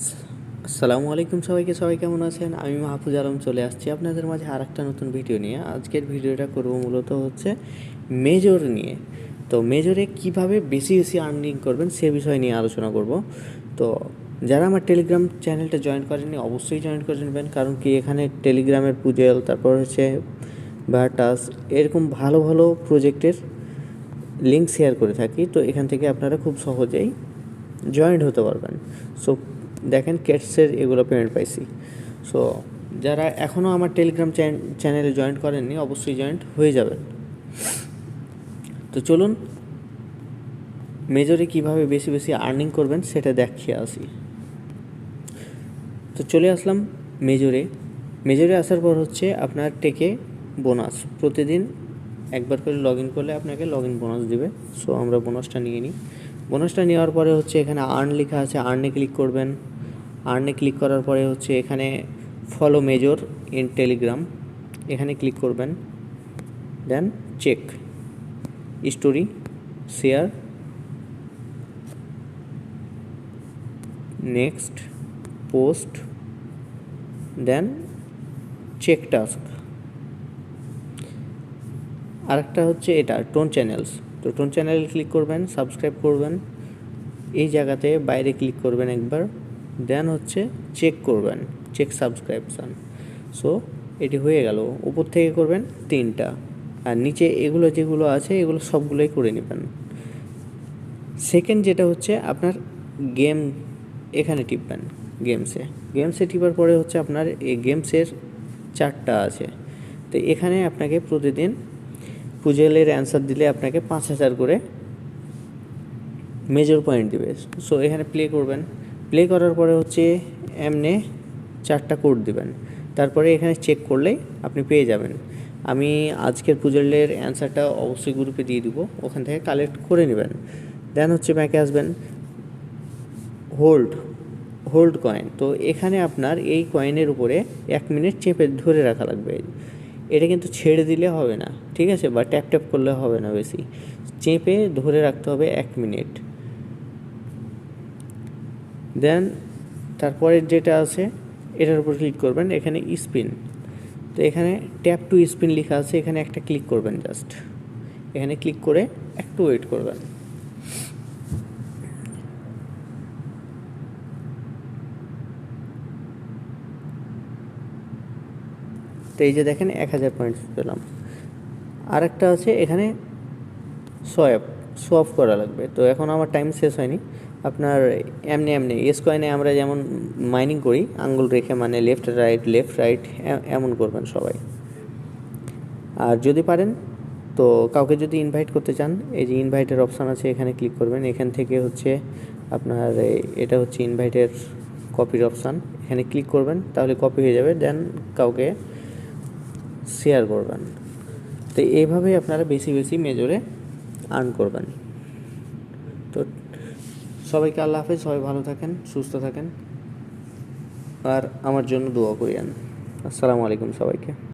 আসসালামু আলাইকুম সবাইকে, সবাই কেমন আছেন? আমি মাহফুজ আলম চলে আসছি আপনাদের মাঝে আর একটা নতুন ভিডিও নিয়ে। আজকের ভিডিওটা করব মূলত হচ্ছে মেজর নিয়ে। তো মেজরে কীভাবে বেশি বেশি আর্নিং করবেন সে বিষয় নিয়ে আলোচনা করব। তো যারা আমার টেলিগ্রাম চ্যানেলটা জয়েন করেননি, অবশ্যই জয়েন করে নেবেন। কারণ কি এখানে টেলিগ্রামের পুজেল, তারপর হচ্ছে ভার্টাস এরকম ভালো ভালো প্রজেক্টের লিঙ্ক শেয়ার করে থাকি। তো এখান থেকে আপনারা খুব সহজেই জয়েন্ট হতে পারবেন। সো দেখেন কেটসের এগুলো পেমেন্ট পাইছি। সো যারা এখনও আমার টেলিগ্রাম চ্যানেলে জয়েন্ট করেননি, অবশ্যই জয়েন্ট হয়ে যাবেন। তো চলুন মেজরে কীভাবে বেশি বেশি আর্নিং করবেন সেটা দেখিয়ে আসি। তো চলে আসলাম মেজরে মেজরে আসার পর হচ্ছে আপনার টেকে বোনাস প্রতিদিন একবার করে লগ ইন করলে আপনাকে লগ ইন বোনাস দেবে। সো আমরা বোনাসটা নিয়ে নিই। বোনাসটা নেওয়ার পরে হচ্ছে এখানে আর্ন লেখা আছে আর্নে ক্লিক করবেন। আর্নে ক্লিক করার পরে হচ্ছে এখানে ফলো মেজর ইন টেলিগ্রাম এখানে ক্লিক করবেন। Then check story share next post then check task আরেকটা হচ্ছে এটা টোন চ্যানেলস তো টোন চ্যানেলে ক্লিক করবেন সাবস্ক্রাইব করবেন, এই জায়গাতে বাইরে ক্লিক করবেন একবার দেন হচ্ছে চেক করবেন চেক সাবস্ক্রাইবশান সো এটি হয়ে গেল। উপর থেকে করবেন তিনটা। আর নিচে এগুলো যেগুলো আছে, এগুলো সবগুলোই করে নেবেন। সেকেন্ড যেটা হচ্ছে আপনার গেম এখানে টিপবেন গেমসে গেমসে টিপার পরে হচ্ছে আপনার এই গেমসের চারটা আছে। তো এখানে আপনাকে প্রতিদিন পুজেলের অ্যান্সার দিলে আপনাকে পাঁচ হাজার করে মেজর পয়েন্ট দিবে। সো এখানে প্লে করবেন। প্লে করার পরে হচ্ছে এমনে চারটা কোড দিবেন। তারপরে এখানে চেক করলেই আপনি পেয়ে যাবেন। আমি আজকের পুজেলের অ্যান্সারটা অবশ্যই গ্রুপে দিয়ে দিব। ওখান থেকে কালেক্ট করে নেবেন। দেন হচ্ছে ব্যাকে আসবেন। হোল্ড হোল্ড কয়েন তো এখানে আপনার এই কয়েনের উপরে এক মিনিট চেপে ধরে রাখা লাগবে। এটা কিন্তু ছেড়ে দিলে হবে না, ঠিক আছে? বা ট্যাপ ট্যাপ করলে হবে না বেশি। চেপে ধরে রাখতে হবে এক মিনিট। দেন তারপরে যেটা আছে, এটার উপর ক্লিক করবেন, এখানে স্পিন তো এখানে ট্যাপ টু স্পিন লেখা আছে, এখানে একটা ক্লিক করবেন জাস্ট এখানে ক্লিক করে একটু ওয়েট করবেন। তো এই যে দেখেন এক হাজার পয়েন্টস পেলাম। আরেকটা আছে এখানে সোয়াপ সোয়াপ করা লাগবে। তো এখন আমার টাইম শেষ হয়নি। আপনার এমনি এমনি এস কয়েনে আমরা যেমন মাইনিং করি, আঙ্গুল রেখে মানে লেফট রাইট লেফট রাইট এমন করবেন সবাই। আর যদি পারেন, তো কাউকে যদি ইনভাইট করতে চান, এই যে ইনভাইটের অপশান আছে, এখানে ক্লিক করবেন। এখান থেকে হচ্ছে আপনার এটা হচ্ছে ইনভাইটের কপির অপশান এখানে ক্লিক করবেন, তাহলে কপি হয়ে যাবে। দেন কাউকে শেয়ার করবেন। তো এইভাবেই আপনারা বেশি বেশি মেজরে আর্ন করবেন। তো সবাইকে আল্লাহ হাফেজ, সবাই ভালো থাকেন, সুস্থ থাকেন। আর আমার জন্য দোয়া করিয়েন। আসসালামু আলাইকুম সবাইকে।